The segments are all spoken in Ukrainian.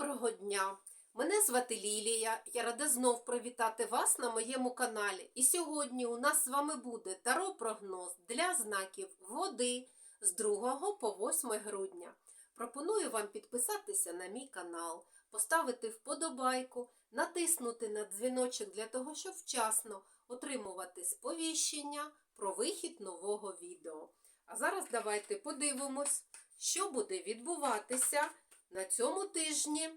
Доброго дня! Мене звати Лілія. Я рада знов привітати вас на моєму каналі. І сьогодні у нас з вами буде таро-прогноз для знаків води з 2 по 8 грудня. Пропоную вам підписатися на мій канал, поставити вподобайку, натиснути на дзвіночок для того, щоб вчасно отримувати сповіщення про вихід нового відео. А зараз давайте подивимось, що буде відбуватися на цьому тижні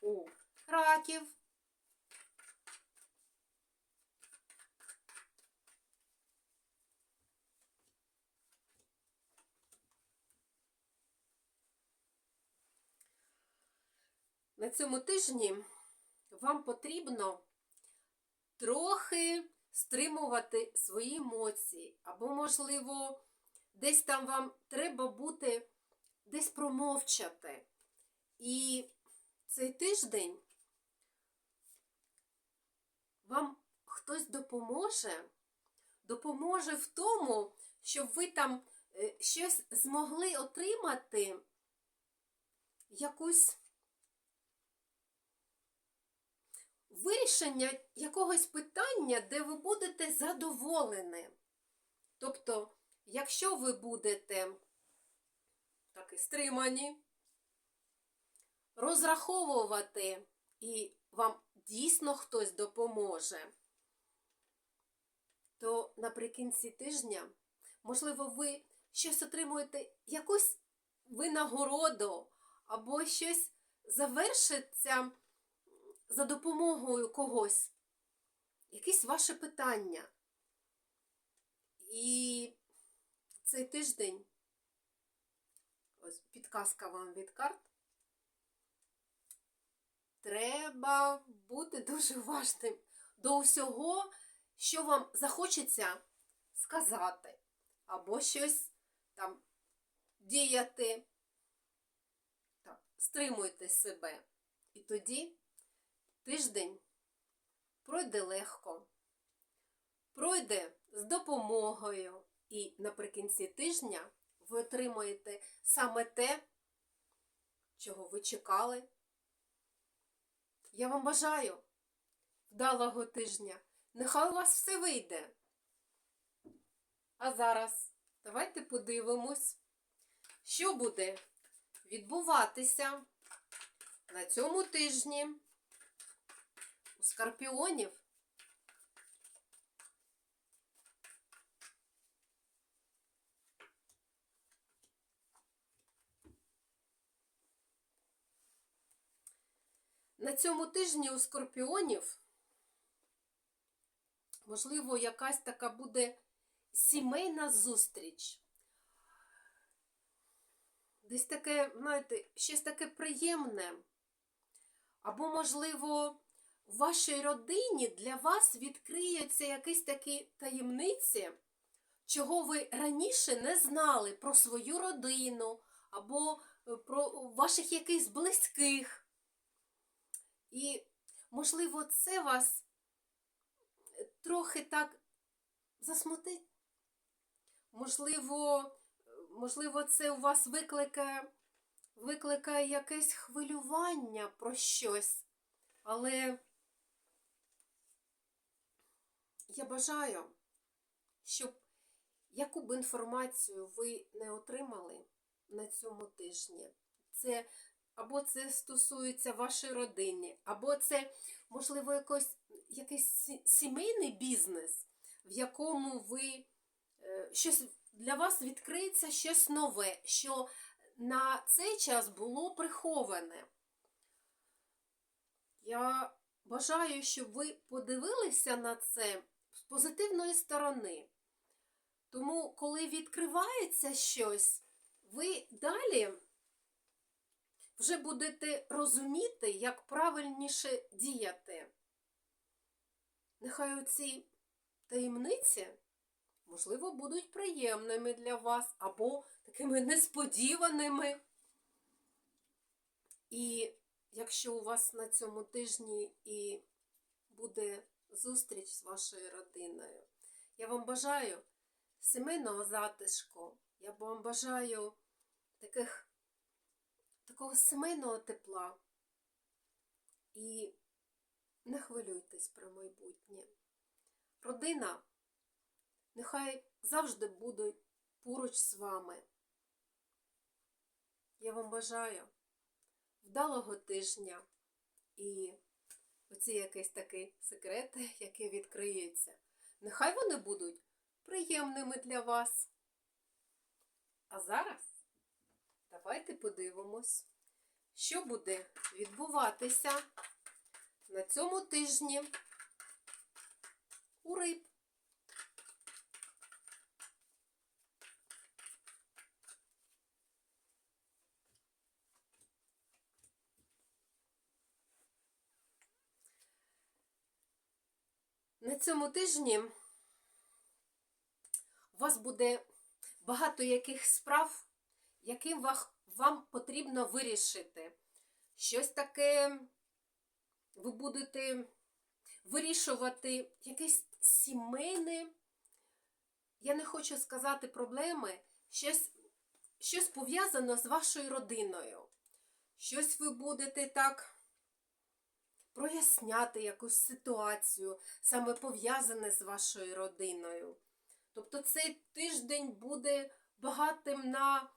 у раків. На цьому тижні вам потрібно трохи стримувати свої емоції, або, можливо, десь там вам треба бути десь промовчати. І цей тиждень вам хтось допоможе, допоможе в тому, щоб ви там е, щось змогли отримати, якусь вирішення якогось питання, де ви будете задоволені. Тобто, якщо ви будете таки стримані, розраховувати, і вам дійсно хтось допоможе, то наприкінці тижня, можливо, ви щось отримуєте, якусь винагороду, або щось завершиться за допомогою когось, якесь ваше питання. І цей тиждень, ось підказка вам від карт, треба бути дуже уважним до усього, що вам захочеться сказати, або щось там діяти. Так, стримуйте себе. І тоді тиждень пройде легко, пройде з допомогою, і наприкінці тижня ви отримаєте саме те, чого ви чекали. Я вам бажаю вдалого тижня. Нехай у вас все вийде. А зараз давайте подивимось, що буде відбуватися на цьому тижні у скорпіонів. Цьому тижні у скорпіонів, можливо, якась така буде сімейна зустріч. Десь таке, знаєте, щось таке приємне. Або, можливо, в вашій родині для вас відкриються якісь такі таємниці, чого ви раніше не знали про свою родину, або про ваших якихось близьких. І, можливо, це вас трохи так засмутить. Можливо, можливо, це у вас викликає, викликає якесь хвилювання про щось. Але я бажаю, щоб яку б інформацію ви не отримали на цьому тижні, це або це стосується вашої родини, або це, можливо, якось, якийсь сімейний бізнес, в якому ви е, щось для вас відкриється щось нове, що на цей час було приховане. Я бажаю, щоб ви подивилися на це з позитивної сторони. Тому, коли відкривається щось, ви далі вже будете розуміти, як правильніше діяти. Нехай оці таємниці, можливо, будуть приємними для вас або такими несподіваними. І якщо у вас на цьому тижні і буде зустріч з вашою родиною, я вам бажаю сімейного затишку, я вам бажаю таких такого сімейного тепла, І не хвилюйтесь про майбутнє. Родина нехай завжди буде поруч з вами. Я вам бажаю вдалого тижня і оці якісь такі секрети, які відкриються. Нехай вони будуть приємними для вас. А зараз давайте подивимось, що буде відбуватися на цьому тижні у риб. На цьому тижні у вас буде багато яких справ, яким вам потрібно вирішити. Щось таке ви будете вирішувати якесь сімейне, я не хочу сказати проблеми, щось, щось пов'язано з вашою родиною. Щось ви будете так проясняти якусь ситуацію, саме пов'язане з вашою родиною. Тобто цей тиждень буде багатим на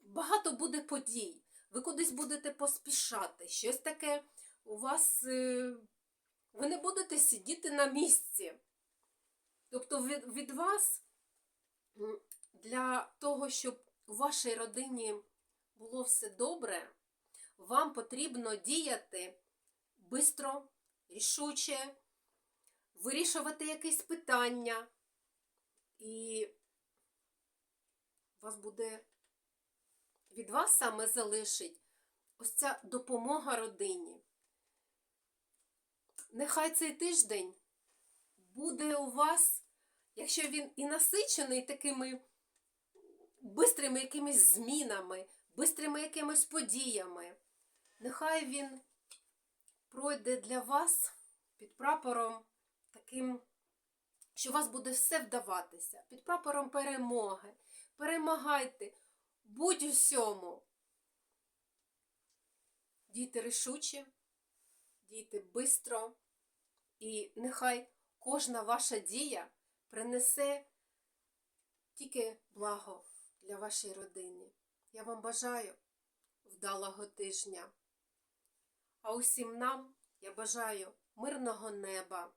багато буде подій. Ви кудись будете поспішати. Щось таке у вас. е, Ви не будете сидіти на місці. Тобто від, від вас для того, щоб у вашій родині було все добре, вам потрібно діяти бистро, рішуче, вирішувати якесь питання, і вас буде від вас саме залишить ось ця допомога родині. Нехай цей тиждень буде у вас, якщо він і насичений такими бистрими якимись змінами, бистрими якимись подіями, нехай він пройде для вас під прапором таким, що у вас буде все вдаватися, під прапором перемоги. Перемагайте, будь усьому. Дійте рішуче, дійте бистро, і нехай кожна ваша дія принесе тільки благо для вашої родини. Я вам бажаю вдалого тижня. А усім нам я бажаю мирного неба.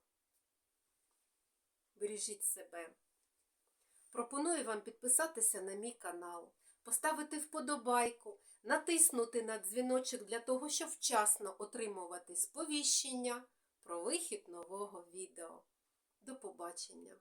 Бережіть себе. Пропоную вам підписатися на мій канал, поставити вподобайку, натиснути на дзвіночок для того, щоб вчасно отримувати сповіщення про вихід нового відео. До побачення!